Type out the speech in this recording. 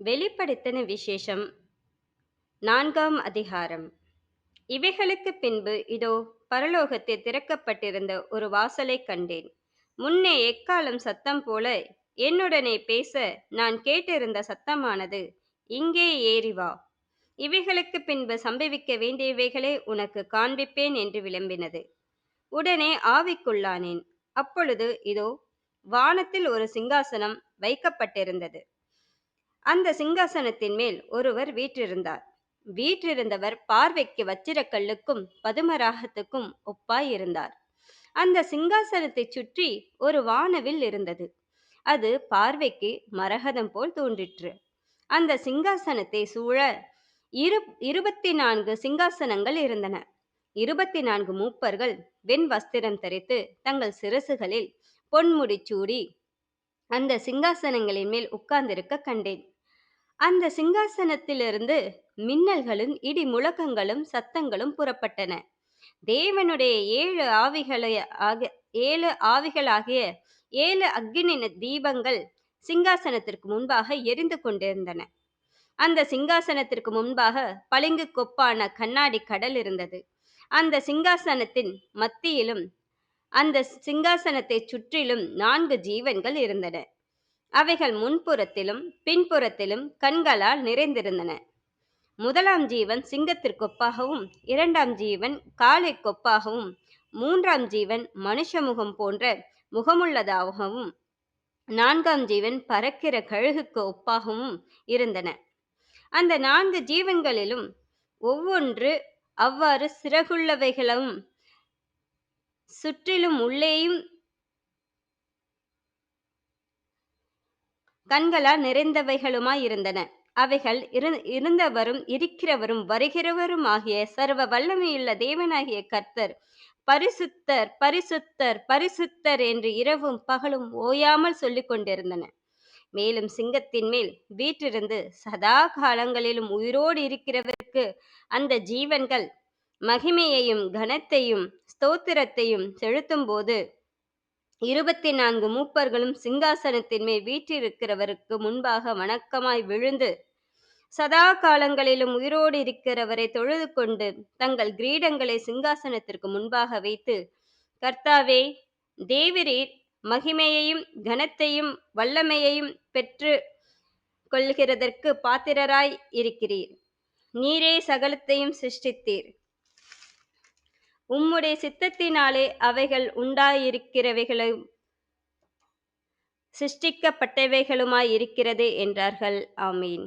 வெளிப்படுத்தின விசேஷம் நான்காம் அதிகாரம். இவைகளுக்கு பின்பு இதோ பரலோகத்தில் திறக்கப்பட்டிருந்த ஒரு வாசலைக் கண்டேன். முன்னே எக்காலம் சத்தம் போல என்னுடனே பேச நான் கேட்டிருந்த சத்தமானது இங்கே ஏறி வா. இவைகளுக்கு பின்பு சம்பவிக்க வேண்டியவைகளை உனக்கு காண்பிப்பேன் என்று விளம்பினது. உடனே ஆவிக்குள்ளானேன். அப்பொழுது இதோ வானத்தில் ஒரு சிங்காசனம் வைக்கப்பட்டிருந்தது. அந்த சிங்காசனத்தின் மேல் ஒருவர் வீற்றிருந்தார். வீற்றிருந்தவர் பார்வைக்கு வச்சிரக்கல்லுக்கும் பதுமராகத்துக்கும் ஒப்பாய் இருந்தார். அந்த சிங்காசனத்தை சுற்றி ஒரு வானவில் இருந்தது. அது பார்வைக்கு மரகதம் போல் தோன்றிற்று. அந்த சிங்காசனத்தை சூழ இரு இருபத்தி நான்கு சிங்காசனங்கள் இருந்தன. இருபத்தி நான்கு மூப்பர்கள் வெண் வஸ்திரம் தரித்து தங்கள் சிரசுகளில் பொன்முடி சூடி அந்த சிங்காசனங்களின் மேல் உட்கார்ந்திருக்க கண்டேன். அந்த சிங்காசனத்திலிருந்து மின்னல்களும் இடி முழக்கங்களும் சத்தங்களும் புறப்பட்டன. தேவனுடைய ஏழு ஆவிகளை ஆக ஏழு ஆவிகளாகிய ஏழு அக்னின தீபங்கள் சிங்காசனத்திற்கு முன்பாக எரிந்து கொண்டிருந்தன. அந்த சிங்காசனத்திற்கு முன்பாக பளிங்கு கொப்பான கண்ணாடி கடல் இருந்தது. அந்த சிங்காசனத்தின் மத்தியிலும் அந்த சிங்காசனத்தை சுற்றிலும் நான்கு ஜீவன்கள் இருந்தன. அவைகள் முன்புறத்திலும் பின்புறத்திலும் கண்களால் நிறைந்திருந்தன. முதலாம் ஜீவன் சிங்கத்திற்கொப்பாகவும் இரண்டாம் ஜீவன் காளை கொப்பாகவும் மூன்றாம் ஜீவன் மனுஷ முகம் போன்ற முகமுள்ளதாகவும் நான்காம் ஜீவன் பறக்கிற கழுகுக்கு ஒப்பாகவும் இருந்தன. அந்த நான்கு ஜீவன்களிலும் ஒவ்வொன்று அவ்வாறு சிறகுள்ளவைகளும் சுற்றிலும் உள்ளேயும் கண்களால் நிறைந்தவைகளுமாய் இருந்தன. அவைகள் இரு இருந்தவரும் இருக்கிறவரும் வருகிறவரும் ஆகிய சர்வ வல்லமையுள்ள தேவனாகிய கர்த்தர். பரிசுத்தர் பரிசுத்தர் பரிசுத்தர் என்று இரவும் பகலும் ஓயாமல் சொல்லிக் கொண்டிருந்தன. மேலும் சிங்கத்தின் மேல் வீற்றிருந்து சதா காலங்களிலும் உயிரோடு இருக்கிறவருக்கு அந்த ஜீவன்கள் மகிமையையும் கனத்தையும் ஸ்தோத்திரத்தையும் செலுத்தும் போது இருபத்தி நான்கு மூப்பர்களும் சிங்காசனத்தின் மேல் வீற்றிருக்கிறவருக்கு முன்பாக வணக்கமாய் விழுந்து சதா காலங்களிலும் உயிரோடு இருக்கிறவரை தொழுது கொண்டு தங்கள் கிரீடங்களை சிங்காசனத்திற்கு முன்பாக வைத்து கர்த்தாவே தேவிரீர் மகிமையையும் கனத்தையும் வல்லமையையும் பெற்று கொள்கிறதற்கு பாத்திரராய் இருக்கிறீர். நீரே சகலத்தையும் சிருஷ்டித்தீர். உம்முடைய சித்தத்தினாலே அவைகள் உண்டாயிருக்கிறவைகளும் சிருஷ்டிக்கப்பட்டவைகளுமாய் இருக்கிறது என்றார்கள். ஆமீன்.